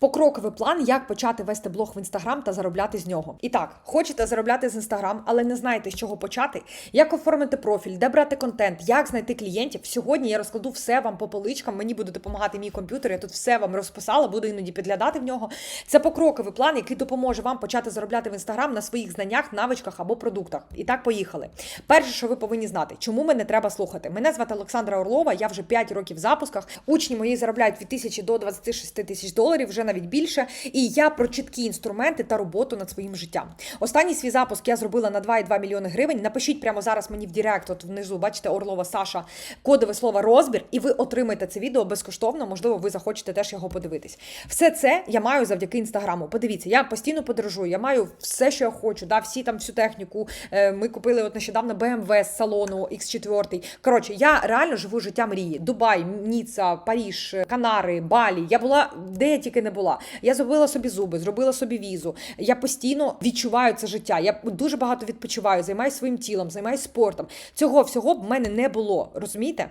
Покроковий план, як почати вести блог в інстаграм та заробляти з нього. І так, хочете заробляти з інстаграм, але не знаєте, з чого почати, як оформити профіль, де брати контент, як знайти клієнтів. Сьогодні я розкладу все вам по поличкам. Мені буде допомагати мій комп'ютер. Я тут все вам розписала, буду іноді підглядати в нього. Це покроковий план, який допоможе вам почати заробляти в інстаграм на своїх знаннях, навичках або продуктах. І так, поїхали. Перше, що ви повинні знати, чому мене треба слухати. Мене звати Олександра Орлова. Я вже 5 років в запусках. Учні мої заробляють від тисячі до 26 тисяч доларів, вже навіть більше. І я про чіткі інструменти та роботу над своїм життям. Останній свій запуск я зробила на 2,2 мільйони гривень. Напишіть прямо зараз мені в Директ, от внизу, бачите, Орлова Саша, кодове слово розбір, і ви отримаєте це відео безкоштовно. Можливо, ви захочете теж його подивитись. Все це я маю завдяки інстаграму. Подивіться, я постійно подорожую, я маю все, що я хочу. Да, всі там всю техніку. Е, Ми купили от нещодавно BMW з салону X4. Коротше, я реально живу життя мрії. Дубай, Ніцца, Паріж, Канари, Балі. Я була де я тільки не була. Я зробила собі зуби, зробила собі візу. Я постійно відчуваю це життя. Я дуже багато відпочиваю, займаюся своїм тілом, займаюся спортом. Цього всього б в мене не було. Розумієте?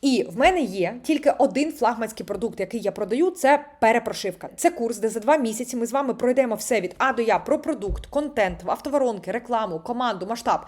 І в мене є тільки один флагманський продукт, який я продаю. Це перепрошивка. Це курс, де за два місяці ми з вами пройдемо все від А до Я про продукт, контент, автоворонки, рекламу, команду, масштаб.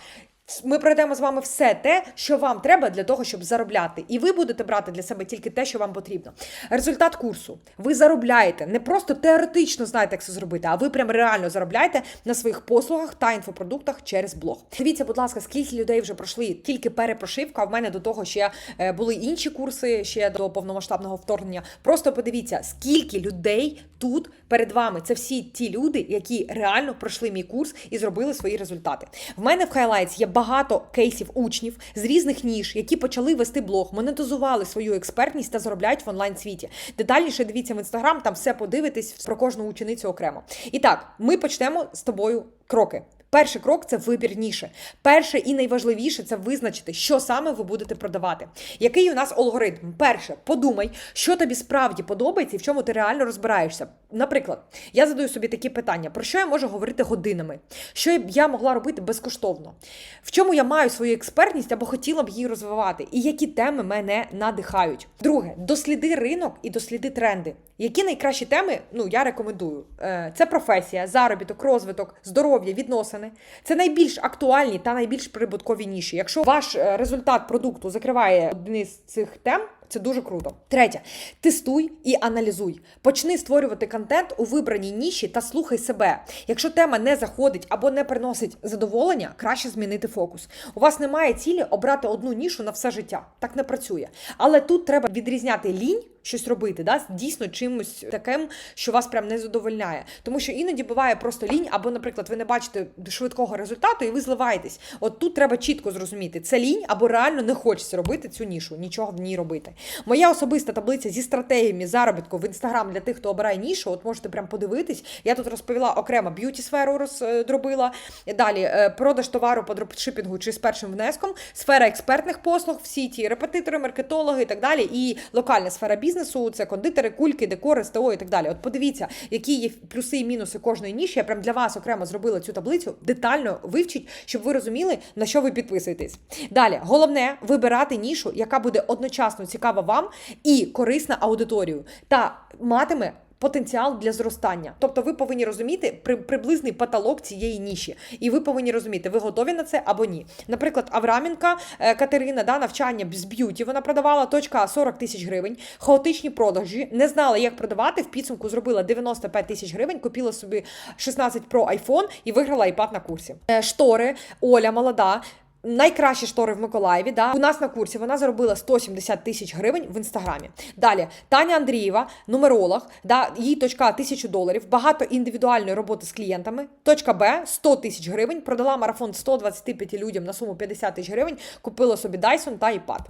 Ми пройдемо з вами все те, що вам треба для того, щоб заробляти, і ви будете брати для себе тільки те, що вам потрібно. Результат курсу: ви заробляєте не просто теоретично знаєте, як це зробити, а ви прям реально заробляєте на своїх послугах та інфопродуктах через блог. Дивіться, будь ласка, скільки людей вже пройшли тільки перепрошивка. А в мене до того ще е, були інші курси ще до повномасштабного вторгнення. Просто подивіться, скільки людей тут перед вами. Це всі ті люди, які реально пройшли мій курс і зробили свої результати. В мене в Highlights є багато кейсів учнів з різних ніж, які почали вести блог, монетизували свою експертність та заробляють в онлайн світі. Детальніше дивіться в інстаграм, там все подивитесь про кожну ученицю окремо. І так, ми почнемо з тобою кроки. Перший крок це вибір ніші. Перше і найважливіше це визначити, що саме ви будете продавати. Який у нас алгоритм? Перше, подумай, що тобі справді подобається і в чому ти реально розбираєшся. Наприклад, я задаю собі такі питання: про що я можу говорити годинами? Що б я могла робити безкоштовно? В чому я маю свою експертність або хотіла б її розвивати? І які теми мене надихають? Друге, досліди ринок і досліди тренди. Які найкращі теми ну я рекомендую? Е, Це професія, заробіток, розвиток, здоров'я, відносини. Це найбільш актуальні та найбільш прибуткові ніші. Якщо ваш е, результат продукту закриває одні з цих тем. Це дуже круто. Третє, тестуй і аналізуй. Почни створювати контент у вибраній ніші та слухай себе. Якщо тема не заходить або не приносить задоволення, краще змінити фокус. У вас немає цілі обрати одну нішу на все життя. Так не працює. Але тут треба відрізняти лінь. Щось робити, да, дійсно чимось таким, що вас прям не задовольняє. Тому що іноді буває просто лінь, або, наприклад, ви не бачите швидкого результату і ви зливаєтесь. От тут треба чітко зрозуміти, це лінь або реально не хочеться робити цю нішу, нічого в ній робити. Моя особиста таблиця зі стратегіями заробітку в інстаграм для тих, хто обирає нішу. От можете прям подивитись. Я тут розповіла окремо б'юті сферу роздробила. Далі е, продаж товару по дропшипінгу чи з першим внеском, сфера експертних послуг в сіті, репетитори, маркетологи і так далі. І локальна сфера бізнесу це кондитери, кульки, декори, СТО і так далі. От подивіться, які є плюси і мінуси кожної ніші. Я прям для вас окремо зробила цю таблицю. Детально вивчіть, щоб ви розуміли, на що ви підписуєтесь. Далі, головне вибирати нішу, яка буде одночасно цікава вам і корисна аудиторію, та матиме. Потенціал для зростання, тобто ви повинні розуміти при, приблизний потолок цієї ніші, і ви повинні розуміти, ви готові на це або ні. Наприклад, Авраменка е, Катерина, да, навчання з б'юті, вона продавала точка 40 тисяч гривень, хаотичні продажі, не знала, як продавати. В підсумку зробила 95 тисяч гривень, купила собі 16 Pro iPhone і виграла iPad на курсі. Е, штори, Оля молода. Найкращі штори в Миколаєві. Да? У нас на курсі вона заробила 170 тисяч гривень в інстаграмі. Далі Таня Андрієва, нумеролог, да, її точка 1000 доларів, багато індивідуальної роботи з клієнтами. Точка Б 100 тисяч гривень. Продала марафон 125 людям на суму 50 тисяч гривень, купила собі Dyson та iPad.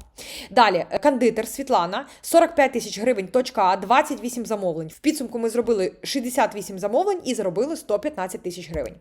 Далі кондитер Світлана, 45 тисяч гривень. Точка А, 28 замовлень. В підсумку ми зробили 68 замовлень і заробили 115 тисяч гривень.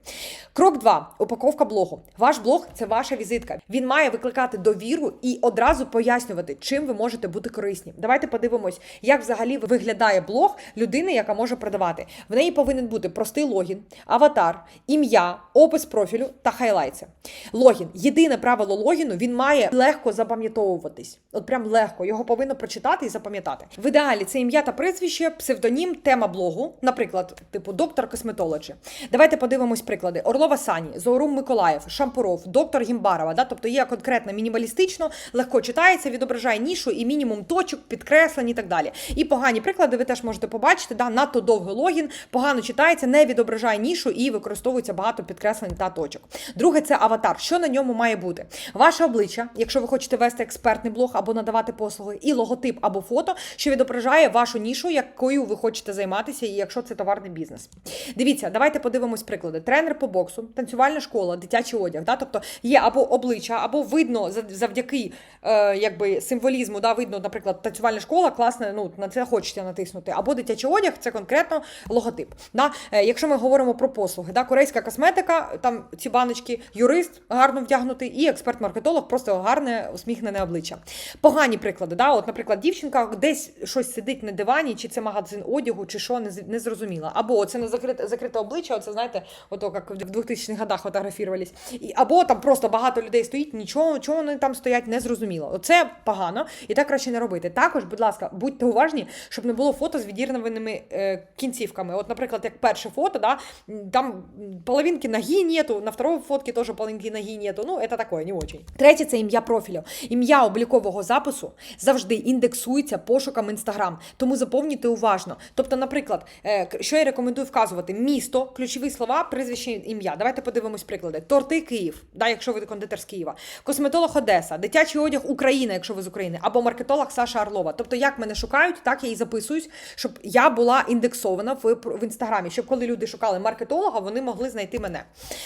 Крок 2. Упаковка блогу. Ваш блог це ваша візитка візитка. Він має викликати довіру і одразу пояснювати, чим ви можете бути корисні. Давайте подивимось, як взагалі виглядає блог людини, яка може продавати. В неї повинен бути простий логін, аватар, ім'я, опис профілю та хайлайтси. Логін. Єдине правило логіну він має легко запам'ятовуватись. От прям легко. Його повинно прочитати і запам'ятати. В ідеалі це ім'я та прізвище, псевдонім, тема блогу, наприклад, типу доктор косметологі. Давайте подивимось приклади: Орлова Сані, Зоорум Миколаїв, Шампуров, доктор Гімбарова. Да? Тобто є конкретно мінімалістично, легко читається, відображає нішу і мінімум точок, підкреслень і так далі. І погані приклади ви теж можете побачити. Да? Надто довгий логін, погано читається, не відображає нішу і використовується багато підкреслень та точок. Друге, це аватар. Що на ньому має бути? Ваше обличчя, якщо ви хочете вести експертний блог або надавати послуги, і логотип або фото, що відображає вашу нішу, якою ви хочете займатися, і якщо це товарний бізнес. Дивіться, давайте подивимось приклади. Тренер по боксу, танцювальна школа, дитячий одяг. Да? Тобто є або обличчя, або видно завдяки е, якби символізму, да, видно, наприклад, танцювальна школа, класна, ну на це хочеться натиснути. Або дитячий одяг, це конкретно логотип. Да? Е, якщо ми говоримо про послуги, да, корейська косметика, там ці баночки, юрист гарно вдягнутий, і експерт-маркетолог, просто гарне усміхнене обличчя. Погані приклади. Да? От, наприклад, дівчинка десь щось сидить на дивані, чи це магазин одягу, чи що, не, не зрозуміла. Або це не закрите, закрите обличчя, оце знаєте, ото як в 2000-х годах фотографірувались. І, або там просто багато людей стоїть, нічого, чого вони там стоять, не зрозуміло. Оце погано, і так краще не робити. Також, будь ласка, будьте уважні, щоб не було фото з відірваними е, кінцівками. От, наприклад, як перше фото, да, там половинки ноги нету, на второй фотці теж половинки ноги нету. Ну, це таке, не очень. Третє це ім'я профілю. Ім'я облікового запису завжди індексується пошуком Instagram, тому заповнюйте уважно. Тобто, наприклад, е, що я рекомендую вказувати: місто, ключові слова, прізвище, ім'я. Давайте подивимось приклади. Торти Київ, да, якщо ви кондитер з Києва, косметолог Одеса, дитячий одяг Україна, якщо ви з України, або маркетолог Саша Орлова. Тобто, як мене шукають, так я і записуюсь, щоб я була індексована в, в інстаграмі, щоб коли люди шукали маркетолога, вони могли знайти мене.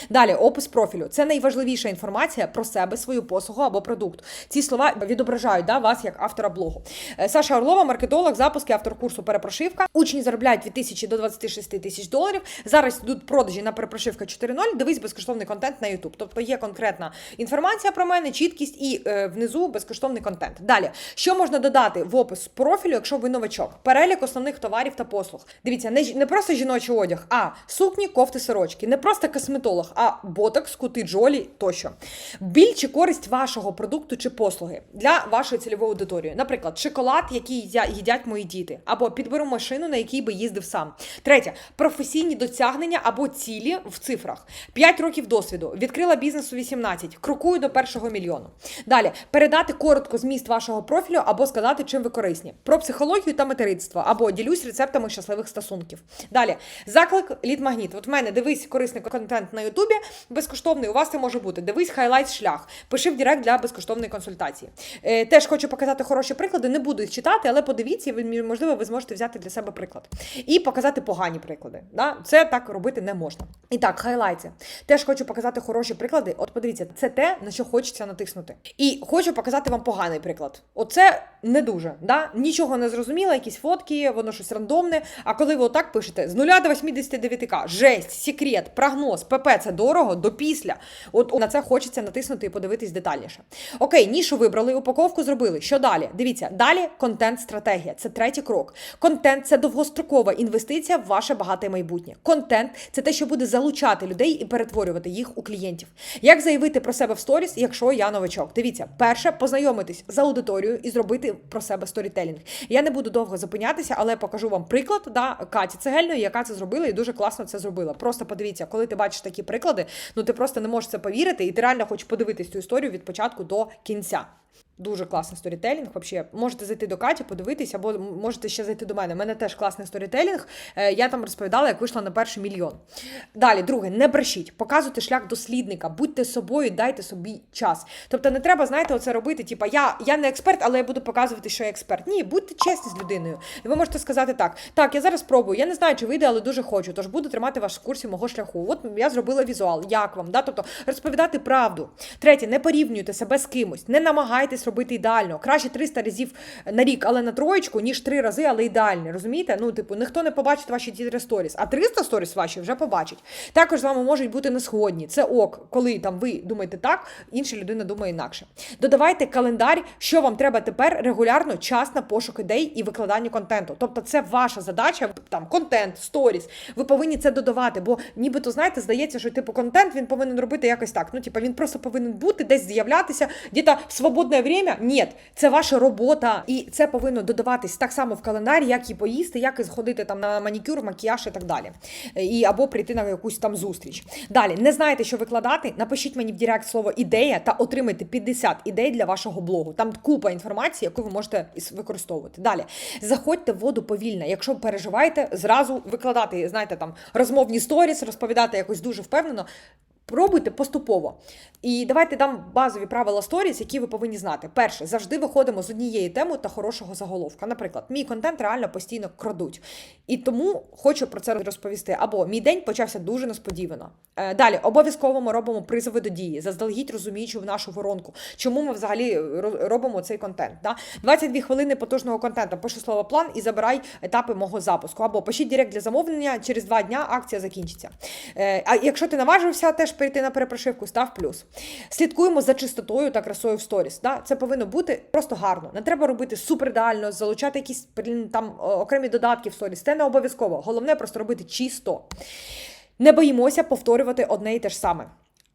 Далі, опис профілю. Це найважливіша інформація про себе, свою послугу або продукт. Ці слова відображають да, вас як автора блогу. Е, Саша Орлова, маркетолог, запуски, автор курсу перепрошивка. Учні заробляють від тисячі до 26 тисяч доларів. Зараз йдуть продажі на перепрошивка 4.0. Дивись безкоштовний контент на YouTube. Тобто є конкретна інформація про мене, чіткість і е, внизу безкоштовний контент. Далі, що можна додати в опис профілю, якщо ви новачок? Перелік основних товарів та послуг. Дивіться, не, не просто жіночий одяг, а сукні, кофти, сорочки. Не просто косметолог, а ботокс, кути, джолі тощо. Біль чи користь вашого продукту чи послуги для вашої цільової аудиторії. Наприклад, шоколад, який їдять мої діти, або підберу машину, на якій би їздив сам. Третє професійні досягнення або цілі в цифрах. 5 років досвіду. Відкрила бізнес у 18. Крокую до першого мільйону. Далі передати коротко зміст вашого профілю або сказати, чим ви корисні. Про психологію та материнство, або ділюсь рецептами щасливих стосунків. Далі заклик лід-магніт. От в мене дивись корисний контент на Ютубі безкоштовний. У вас це може бути. Дивись хайлайт шлях. Пиши в Директ для безкоштовної консультації. Е, теж хочу показати хороші приклади. Не буду їх читати, але подивіться, можливо, ви зможете взяти для себе приклад і показати погані приклади. Да? Це так робити не можна. І так, хайлайти. Теж хочу показати хороші приклади. От подивіться, це те, на що хочеться натиснути. І хочу показати вам поганий приклад. Оце не дуже. Да? Нічого не зрозуміло, якісь фотки, воно щось рандомне. А коли ви отак пишете з 0 до 89к, жесть, секрет, прогноз, ПП це дорого до після. От на це хочеться натиснути і подивитись детальніше. Окей, нішу вибрали, упаковку зробили. Що далі? Дивіться, далі контент-стратегія. Це третій крок. Контент це довгострокова інвестиція в ваше багате майбутнє. Контент це те, що буде залучати людей і перетворювати їх у клієнтів. Як заявити про себе в сторіс, якщо я новачок? Дивіться, перше, познайомитись з аудиторією і зробити про себе сторітелінг. Я не буду довго зупинятися, але покажу вам приклад да, Каті Цегельної, яка це зробила і дуже класно це зробила. Просто подивіться, коли ти бачиш такі приклади, ну ти просто не можеш це повірити, і ти реально хочеш подивитись цю історію від початку до кінця. Дуже класний сторітелінг. Вообще, можете зайти до Каті, подивитись, або можете ще зайти до мене. У мене теж класний сторітелінг. Е, Я там розповідала, як вийшла на перший мільйон. Далі, друге, не брешіть, показуйте шлях дослідника, будьте собою, дайте собі час. Тобто не треба, знаєте, оце робити. Типа, я, я не експерт, але я буду показувати, що я експерт. Ні, будьте чесні з людиною. І ви можете сказати так: так, я зараз спробую, я не знаю, чи вийде, але дуже хочу. Тож буду тримати вас в курсі мого шляху. От я зробила візуал, як вам? Да? Тобто розповідати правду. Третє, не порівнюйте себе з кимось, не намагайтесь намагайтесь робити ідеально. Краще 300 разів на рік, але на троєчку, ніж 3 рази, але ідеально. Розумієте? Ну, типу, ніхто не побачить ваші ті сторіс, а 300 сторіс ваші вже побачить. Також з вами можуть бути не сходні. Це ок, коли там ви думаєте так, інша людина думає інакше. Додавайте календар, що вам треба тепер регулярно час на пошук ідей і викладання контенту. Тобто, це ваша задача, там контент, сторіс. Ви повинні це додавати, бо нібито знаєте, здається, що типу контент він повинен робити якось так. Ну, типу, він просто повинен бути, десь з'являтися, в свободне время. Ні, це ваша робота, і це повинно додаватись так само в календарі, як і поїсти, як і сходити там на манікюр, макіяж і так далі. І або прийти на якусь там зустріч. Далі не знаєте, що викладати? Напишіть мені в Директ слово ідея та отримайте 50 ідей для вашого блогу. Там купа інформації, яку ви можете використовувати. Далі заходьте в воду повільно. Якщо переживаєте, зразу викладати, знаєте, там розмовні сторіс, розповідати якось дуже впевнено. Пробуйте поступово. І давайте дам базові правила сторіс, які ви повинні знати. Перше, завжди виходимо з однієї теми та хорошого заголовка. Наприклад, мій контент реально постійно крадуть. І тому хочу про це розповісти. Або мій день почався дуже несподівано. Е, Далі обов'язково ми робимо призови до дії, заздалегідь розуміючи в нашу воронку, чому ми взагалі робимо цей контент. Да? 22 хвилини потужного контенту. Пиши слово план і забирай етапи мого запуску. Або пишіть директ для замовлення, через два дня акція закінчиться. Е, А якщо ти наважився теж перейти на перепрошивку, став плюс. Слідкуємо за чистотою та красою в сторіс. Да? Це повинно бути просто гарно. Не треба робити супер ідеально, залучати якісь там окремі додатки в сторіс. Це не обов'язково. Головне просто робити чисто. Не боїмося повторювати одне і те ж саме.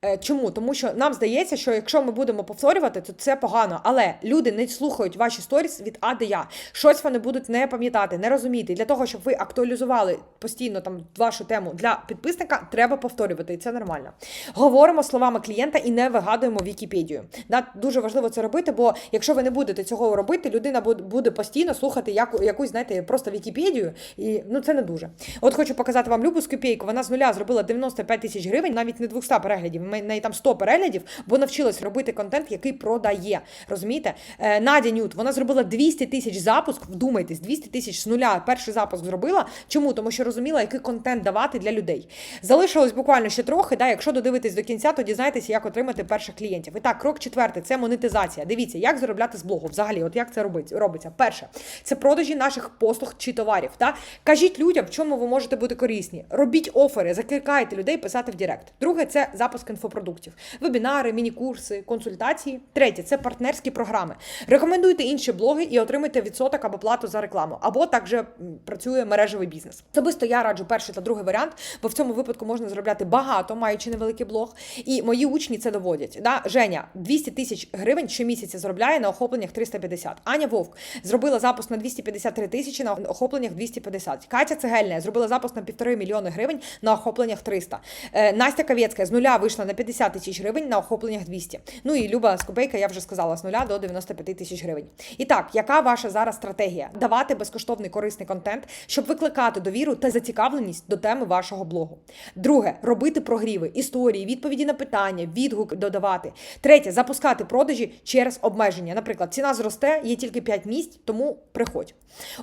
Е, Чому? Тому що нам здається, що якщо ми будемо повторювати, то це погано. Але люди не слухають ваші сторіс від А до Я. Щось вони будуть не пам'ятати, не розуміти. Для того, щоб ви актуалізували постійно там вашу тему для підписника, треба повторювати, і це нормально. Говоримо словами клієнта і не вигадуємо Вікіпедію. Да, дуже важливо це робити, бо якщо ви не будете цього робити, людина буде- постійно слухати яку, якусь, знаєте, просто Вікіпедію, і ну це не дуже. От хочу показати вам Любу з копійку. Вона з нуля зробила 95 тисяч гривень, навіть не 200 переглядів. Неї там 100 переглядів, бо навчилась робити контент, який продає. Розумієте? Е, Надя Нют, вона зробила 200 тисяч запуск. Вдумайтесь, 200 тисяч з нуля перший запуск зробила. Чому? Тому що розуміла, який контент давати для людей. Залишилось буквально ще трохи. Да, якщо додивитесь до кінця, то дізнаєтеся, як отримати перших клієнтів. І так, крок четвертий це монетизація. Дивіться, як заробляти з блогу. Взагалі, от як це робиться. Перше, це продажі наших послуг чи товарів. Да? Кажіть людям, в чому ви можете бути корисні. Робіть офери, закликайте людей писати в Директ. Друге, це запуск інфопродуктів, вебінари, міні-курси, консультації. Третє це партнерські програми. Рекомендуйте інші блоги і отримайте відсоток або плату за рекламу. Або так же м, працює мережевий бізнес. Особисто я раджу перший та другий варіант, бо в цьому випадку можна заробляти багато, маючи невеликий блог. І мої учні це доводять. Да? Женя 200 тисяч гривень щомісяця заробляє на охопленнях 350. Аня Вовк зробила запуск на 253 тисячі на охопленнях 250. Катя Цегельня зробила запуск на півтори мільйони гривень на охопленнях 300. Е, Настя Кавєцька з нуля вийшла на 50 тисяч гривень на охопленнях 200. Ну і Люба Скопейка, я вже сказала, з нуля до 95 тисяч гривень. І так, яка ваша зараз стратегія? Давати безкоштовний корисний контент, щоб викликати довіру та зацікавленість до теми вашого блогу. Друге, робити прогріви, історії, відповіді на питання, відгук додавати. Третє, запускати продажі через обмеження. Наприклад, ціна зросте, є тільки 5 місць, тому приходь.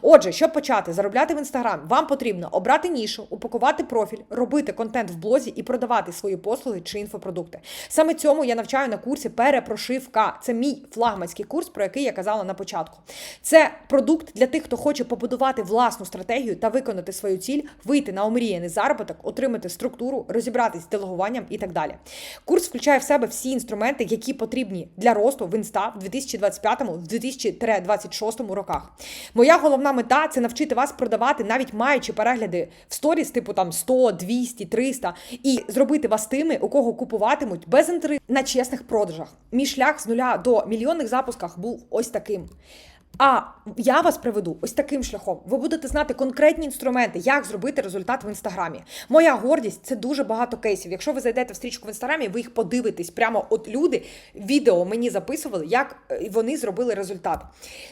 Отже, щоб почати заробляти в інстаграм, вам потрібно обрати нішу, упакувати профіль, робити контент в блозі і продавати свої послуги чи інфопродукти. Саме цьому я навчаю на курсі Перепрошивка. Це мій флагманський курс, про який я казала на початку. Це продукт для тих, хто хоче побудувати власну стратегію та виконати свою ціль, вийти на омріяний заробіток, отримати структуру, розібратись з делегуванням і так далі. Курс включає в себе всі інструменти, які потрібні для росту в інста в 2025-2026 роках. Моя головна мета це навчити вас продавати, навіть маючи перегляди в сторіс, типу там 100, 200, 300, і зробити вас тими, у кого купуватимуть без інтри на чесних продажах. Мій шлях з нуля до мільйонних запусках був ось таким. А я вас приведу ось таким шляхом. Ви будете знати конкретні інструменти, як зробити результат в інстаграмі. Моя гордість це дуже багато кейсів. Якщо ви зайдете в стрічку в інстаграмі, ви їх подивитесь. Прямо от люди відео мені записували, як е, вони зробили результат.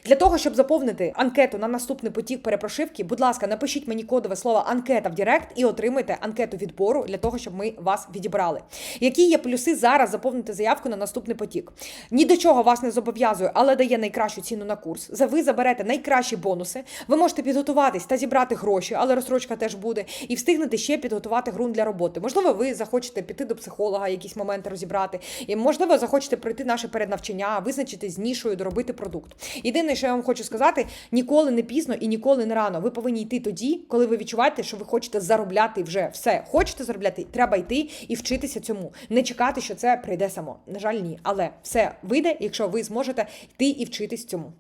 Для того, щоб заповнити анкету на наступний потік перепрошивки, будь ласка, напишіть мені кодове слово анкета в Директ і отримайте анкету відбору для того, щоб ми вас відібрали. Які є плюси зараз заповнити заявку на наступний потік? Ні до чого вас не зобов'язую, але дає найкращу ціну на курс. Ви заберете найкращі бонуси. Ви можете підготуватись та зібрати гроші, але розстрочка теж буде, і встигнете ще підготувати ґрунт для роботи. Можливо, ви захочете піти до психолога, якісь моменти розібрати. І можливо, захочете пройти наше переднавчання, визначити з нішою, доробити продукт. Єдине, що я вам хочу сказати, ніколи не пізно і ніколи не рано. Ви повинні йти тоді, коли ви відчуваєте, що ви хочете заробляти вже все. Хочете заробляти, треба йти і вчитися цьому. Не чекати, що це прийде само. На жаль, ні. Але все вийде, якщо ви зможете йти і вчитись цьому.